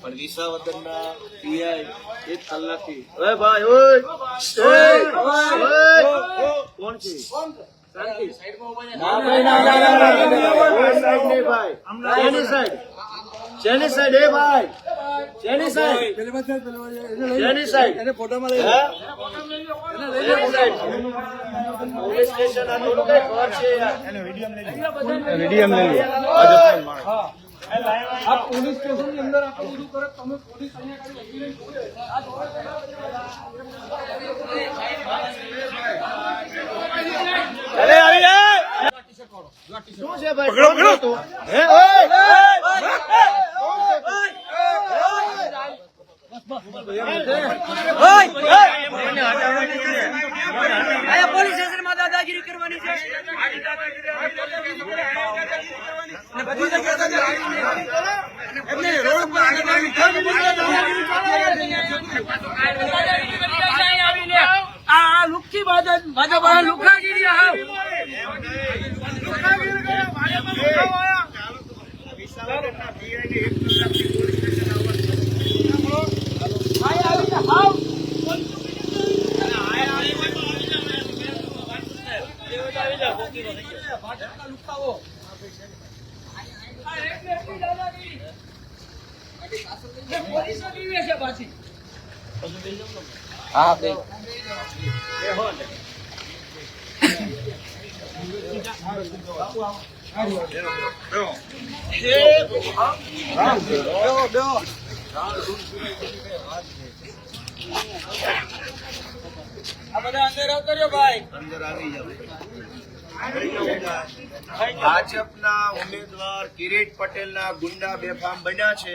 પણ વિસાવદરના પીઆઈ એક કલાકથી ઓય ભાઈ ઓય ઓય! કોણ છે શાંતિ. ના ભાઈ, ના, સાઈડ નહીં ભાઈ. શેની સાઈડ? શેની સાઈડ એ ભાઈ શેની સાઈડ શેની સાઈડ હે? શેની સાઈડ? પોલીસ સ્ટેશન આ થોડું કઈ ઘર છે યાર. આ પોલીસ સ્ટેશનની અંદર આપણે બધું કરે તમે પોલીસ અહીંયા ખાલી ઊભી રહીને જોવે. આ અરે આવી છે પકડો પકડો! હે ઓય! અહીંયા પોલીસ દાદાગીરી કરવાની છે. અને બધી જગ્યાએ દાદાગીરી એમને રોડ આ લુખી ભાજપ ભાજપ લુખાગીરી આવ લુખાગીરી કરે ભાજપ લુખાવાયા આયા આવીને હાવ ભાજપના લુખાઓ આ એટલે એટલી દાદાગીરી ને પોલીસો જીવે છે પાછી આ અંદર આવતો રહ્યો ભાઈ ભાજપના ઉમેદવાર કિરીટ પટેલના ગુંડા બેફામ બન્યા છે.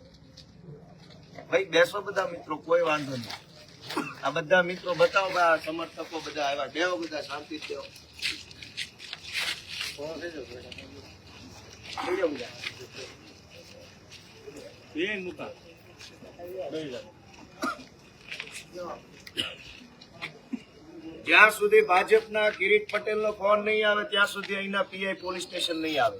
ભાઈ બેસો બધા મિત્રો કોઈ વાંધો નહીં. આ બધા મિત્રો બતાવો આ સમર્થકો બધા આવ્યા. બેહો બધા શાંતિ બેહો. જ્યાં સુધી ભાજપના કિરીટ પટેલનો ફોન નહીં આવે ત્યાં સુધી અહીંના પીઆઈ પોલીસ સ્ટેશન નહીં આવે.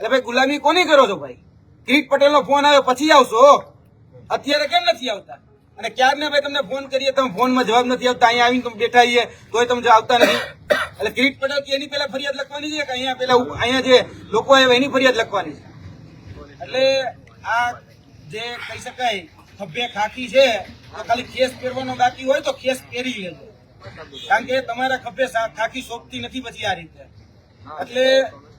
એટલે ભાઈ ગુલામી કોની કરો છો ભાઈ? કિરીટ પટેલનો ફોન આવ્યો, પછી આવશો અત્યારે કેમ નથી આવતા? અને ક્યારને ભાઈ તમને ફોન કરીએ, તમે ફોનમાં જવાબ નથી આવતા અહીંયા આવીને તમે બેઠા છીએ તોય તમે આવતા નથી. એટલે કિરીટ પટેલ કે એની પેલા ફરિયાદ લખવાની છે કે અહીંયા પેલા અહીંયા જે લોકો આવ્યા એની ફરિયાદ લખવાની છે? એટલે આ જે કહી શકાય, ખભે ખાખી છે, તો ખાલી ખેસ પહેરવાનો બાકી હોય તો ખેસ પહેરી લેજો. કારણ કે તમારા ખભે ખાખી સોંપતી નથી પછી આ રીતે. એટલે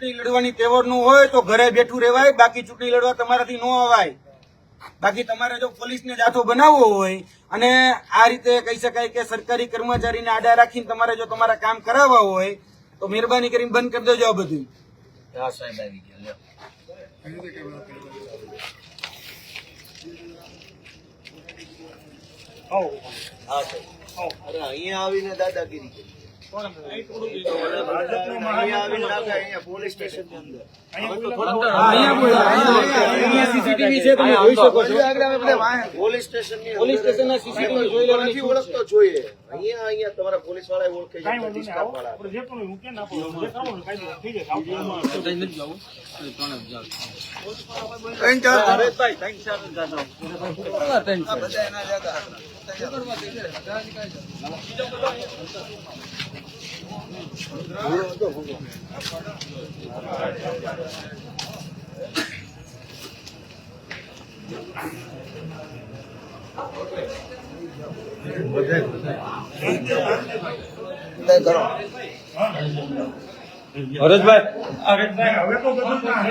ચૂંટણી લડવાની તેવરનું હોય તો ઘરે બેઠું રહેવાય બાકી ચૂંટણી લડવા તમારાથી ન અવાય. બાકી તમારે જો પોલીસને જાથો બનાવવો હોય અને આ રીતે કહી શકાય કે સરકારી કર્મચારીને આડા રાખીને તમારે જો તમારા કામ કરાવવા હોય તો મહેરબાની કરીને બંધ કરી દેજો આ બધું. અરે અહીંયા આવીને દાદાગીરી કરી. અહીંયા આવીને પોલીસ ઓળખતો જોઈએ અહીંયા અહીંયા તમારા પોલીસવાળા ઓળખે છે વાર બે હવે તો ભાઈ બધા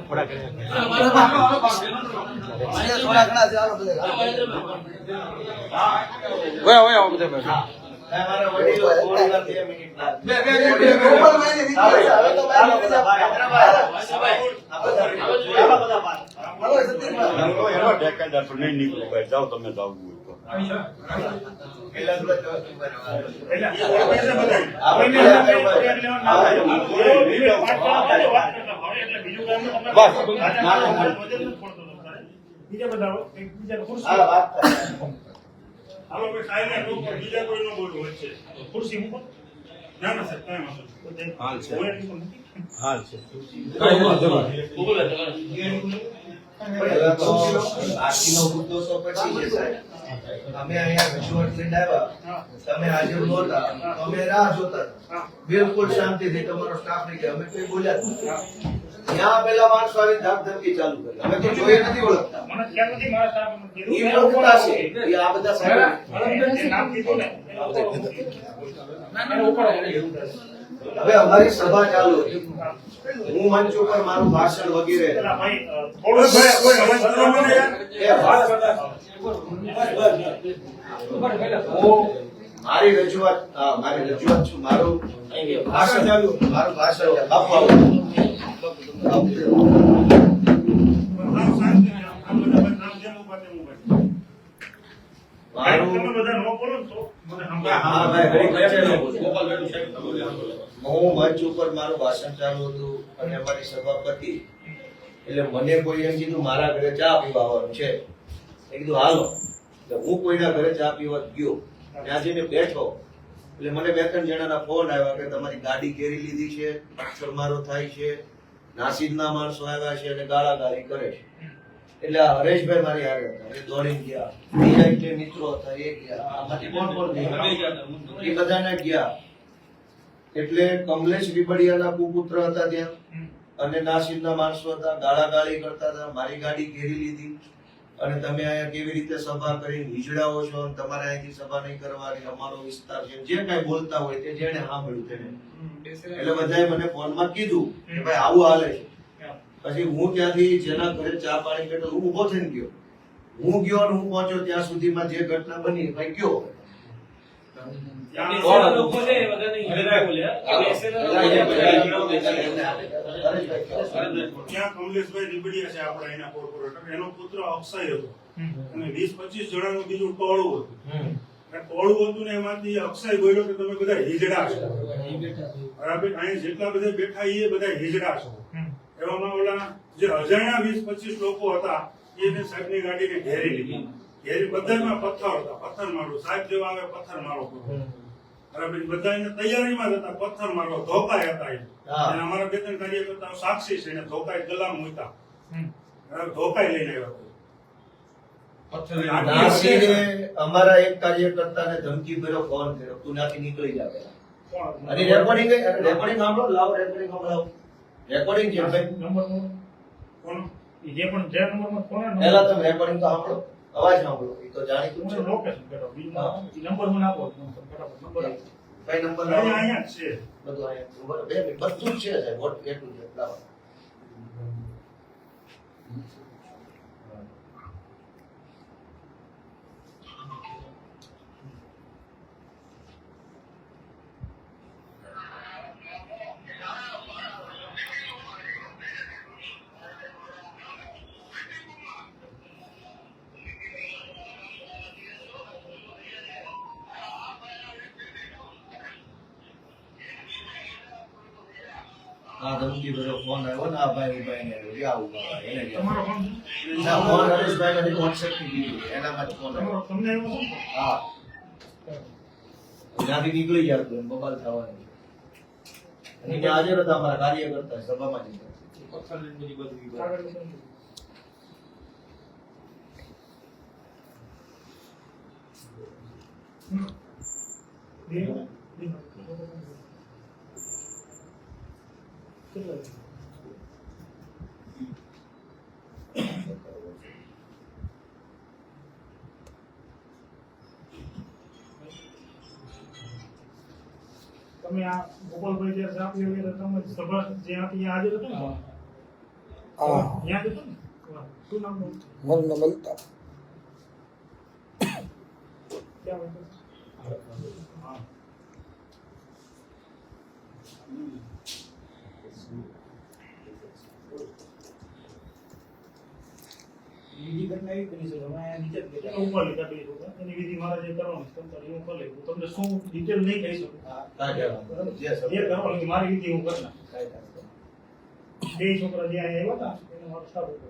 બધા ભાઈ. બધા જાઓ તમે જાવું વાત કરો. ખુરશી મૂકો ના ના સાહેબ કાંઈ વાંધો નહીં. હાલ છે. હાલ છે પહેલા તો મુદ્દો તો પછી છે સાહેબ. અમે અહીંયા વિશ્વર લઈને આવ્યા તમે હાજર નહોતા અમે રાહ જોતા હતા. બિલકુલ શાંતિથી તમારો સ્ટાફ નહીં કે અમે કઈ બોલ્યા ત્યાં પેલા માણસો આવી ધાક ધમકી ચાલુ કરી અમે તો જોઈએ નથી ઓળખતા મને ખ્યાલ નથી મારા સાહેબ મને ઈ કીધું. ઓળખતા છે ઈ આ બધા સાહેબ હવે અમારી સભા ચાલુ. હું મંચ ઉપર મારું ભાષણ વગેરે હું મારી રજૂઆત હા, મારી રજૂઆત છું મારું ભાષણ ચાલુ મારું ભાષણ આપવાનું નામ શાંતિ છે. આ બધા ભાઈ નામ જેમ ઊભા તેમ હા મંચ ઉપર મારું ભાષણ ચાલુ હતું અને અમારી સભાપતિ એટલે મને કોઈ એમ કીધું મારા ઘરે ચા પીવા આવવાનું છે. એ કીધું હાલો. એટલે હું કોઈના ઘરે ચા પીવા ગયો. ત્યાં જઈને બેઠો. એટલે મને બે ત્રણ જણાના ફોન આવ્યા કે તમારી ગાડી ઘેરી લીધી છે પથ્થરમારો થાય છે નાસીદના માણસો આવ્યા છે અને ગાળાગાળી કરે છે. એટલે હરેશભાઈ મારી આગળ હતા. એ દોડી ગયા. બીજા એટલે મિત્રો હતા એ ગયા. આમાંથી કોણ કોણ ગયા? એ બધાને ગયા. એટલે કમલેશ રીબડિયાના કુપુત્ર હતા ત્યાં. અને નાસિરના માણસો હતા ગાળાગાળી કરતા હતા મારી ગાડી ઘેરી લીધી. અને તમે અહીંયા કેવી રીતે સભા કરીને નીચડાઓ છો અને તમારે અહીંથી સભા નહીં કરવાની અમારો વિસ્તાર છે. જે કઈ બોલતા હોય તે જેને સાંભળ્યું તેને. એટલે બધાએ મને ફોનમાં કીધું કે ભાઈ આવું હાલે છે. પછી હું ત્યાંથી જેના ઘરે ચા પાણી પીતો હું ઊભો થઈને ગયો. હું ગયો અને હું પહોંચ્યો ત્યાં સુધીમાં જે ઘટના બની ભાઈ કયો? ત્યાં કમલેશભાઈ રીબડિયા છે આપણા એના કોર્પોરેટર. એનો પુત્ર અક્ષય હતો. અને વીસ પચીસ જણાનું બીજું ટોળું હતું. અને ટોળું હતું ને એમાંથી અક્ષય બોલ્યો કે તમે બધા હિજડા છો. બરાબર? અહીંયા જેટલા બધા બેઠા એ બધા હિજડા છો. એવામાં ઓલા જે અજાણ્યા વીસ પચીસ લોકો હતા એને સાહેબની ગાડીને ઘેરી લીધી. ઘેરી બધામાં પથ્થર હતા. પથ્થર મારો સાહેબ જેવા આવે પથ્થર મારો કરો બરાબર. બધા એને તૈયારીમાં હતા. પથ્થર મારો ધોકાય હતા એ. અને અમારા બે ત્રણ કાર્યકર્તાઓ સાક્ષી છે. એને ધોકાય ગલામ મૂકતા બરાબર. ધોકાય લઈને આવ્યા અમારા એક કાર્યકર્તાને ધમકી ભર્યો ફોન કર્યો. તું નાખી નીકળી જા પહેલા. કોણ? અને રેકોર્ડિંગ રેકોર્ડિંગ સાંભળો. લાવો રેકોર્ડિંગ સંભળાવો રેકોર્ડિંગ છે ભાઈ. કોણ? જે પણ જે આવ્યો, પહેલા તમે રેકોર્ડિંગ તો સાંભળો. અવાજ સાંભળો એ તો જાણીતું છે. લોકેશન. બીજું નંબર મને આપો નંબર આપો. ભાઈ નંબર અહીંયા છે. બધું અહીંયા. બે મિનિટ બધું છે સાહેબ. વોટ એટલું છે આ ધમકી ભર્યો ફોન આવ્યો ને આ ભાઈ ઊભા એને આવ્યો કે આ ઊભા ભાઈ એને ગયા. તમારો ફોન ના, ફોન હરેશભાઈ નથી વોટ્સએપથી દીધું એનામાં જ ફોન આવ્યો તમારો તમને આવ્યો છે ને? હા ત્યાંથી નીકળી ગયા તો બબાલ થવાની અને ત્યાં હાજર હતા અમારા કાર્યકર્તા સભામાં જ હતા. કાગળ છે? તમે આ ગોપાલભાઈ જ્યારે સાપી એટલે તમે સભા જે હતી હાજર હતો ને? હા. યાદ હતો ને? શું નામ બોલ મારું નામ અલ્તાફ ક્યાં હતો? કે લીધા એની વિધિ મારે જે કરવાની છે તમ હું કરી. તમને શું ડિટેલ નહીં કહી શકું? જે જે મારી વિધિ હું. બે છોકરા જે અહીંયા આવ્યા હતા એને મારો સ્ટાફ હતો.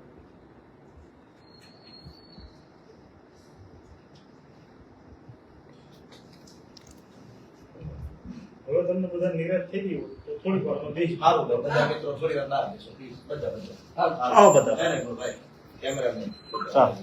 હવે તમને બધા નિરાશ થઈ ગયું થોડીક તો સારું તો બધા મિત્રો થોડી વાર ના બેસો બધા બધા. આવો બધા. ભાઈ કેમેરામેન સારું.